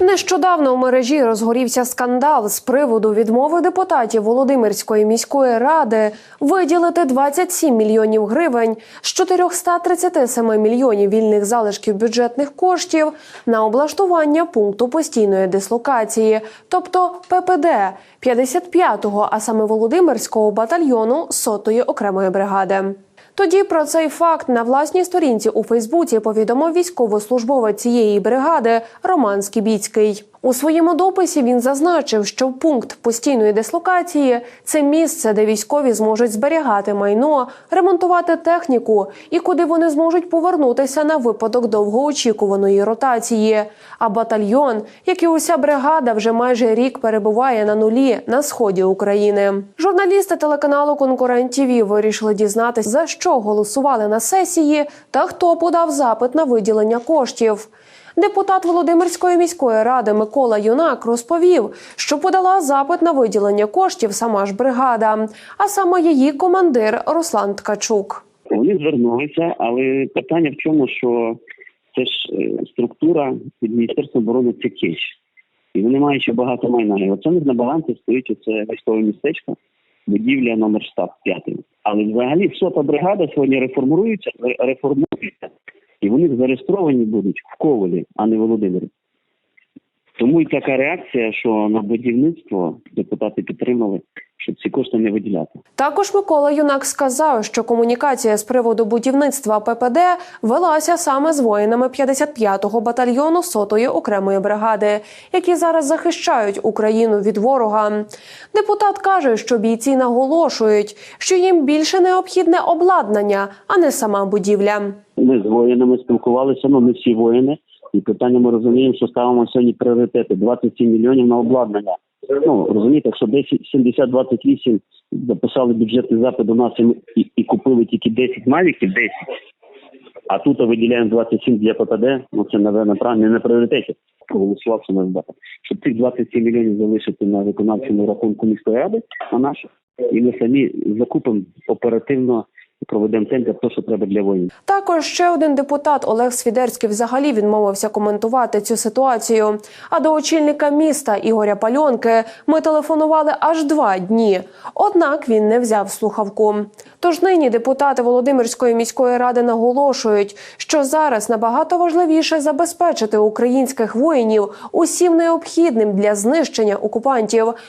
Нещодавно у мережі розгорівся скандал з приводу відмови депутатів Володимирської міської ради виділити 27 мільйонів гривень з 437 мільйонів вільних залишків бюджетних коштів на облаштування пункту постійної дислокації, тобто ППД 55-го, а саме Володимирського батальйону сотої окремої бригади. Тоді про цей факт на власній сторінці у Фейсбуці повідомив військовослужбовець цієї бригади Роман Скібіцький. У своєму дописі він зазначив, що пункт постійної дислокації це місце, де військові зможуть зберігати майно, ремонтувати техніку і куди вони зможуть повернутися на випадок довгоочікуваної ротації. А батальйон, як і уся бригада, вже майже рік перебуває на нулі на сході України. Журналісти телеканалу Конкурент ТІВІ вирішили дізнатися, за що голосували на сесії та хто подав запит на виділення коштів. Депутат Володимирської міської ради Микола Юнак розповів, що подала запит на виділення коштів сама ж бригада, а саме її командир Руслан Ткачук. Вони звернулися, але питання в чому, що це ж е, структура під Міністерством оборони це. І вони мають ще багато майна. І оце на балансі стоїть оце військове містечко, будівля номер штаб 5. Але взагалі сота бригада сьогодні реформується, реформується, і вони зареєстровані будуть в Ковалі, а не в Володимирі. Тому і така реакція, що на будівництво депутати підтримали, щоб ці кошти не виділяти. Також Микола Юнак сказав, що комунікація з приводу будівництва ППД велася саме з воїнами 55-го батальйону сотої окремої бригади, які зараз захищають Україну від ворога. Депутат каже, що бійці наголошують, що їм більше необхідне обладнання, а не сама будівля. Ми з воїнами спілкувалися, ну не всі воїни. І питання ми розуміємо, що ставимо сьогодні пріоритети 27 мільйонів на обладнання. Ну розумієте, якщо 10, 70-28 записали бюджетний запит до нас і, і, і купили тільки 10 мавіків, 10, а тут виділяємо 27 для ППД, ну це напевно не на пріоритеті. Проголосував, що нас дати. Щоб цих 27 мільйонів залишити на виконавчому рахунку міської ради, на наше, і ми самі закупимо оперативно проведемо тендер, то що треба для воїнів. Також ще один депутат Олег Свідерський взагалі відмовився коментувати цю ситуацію. А до очільника міста Ігоря Пальонки ми телефонували аж два дні. Однак він не взяв слухавку. Тож нині депутати Володимирської міської ради наголошують, що зараз набагато важливіше забезпечити українських воїнів усім необхідним для знищення окупантів,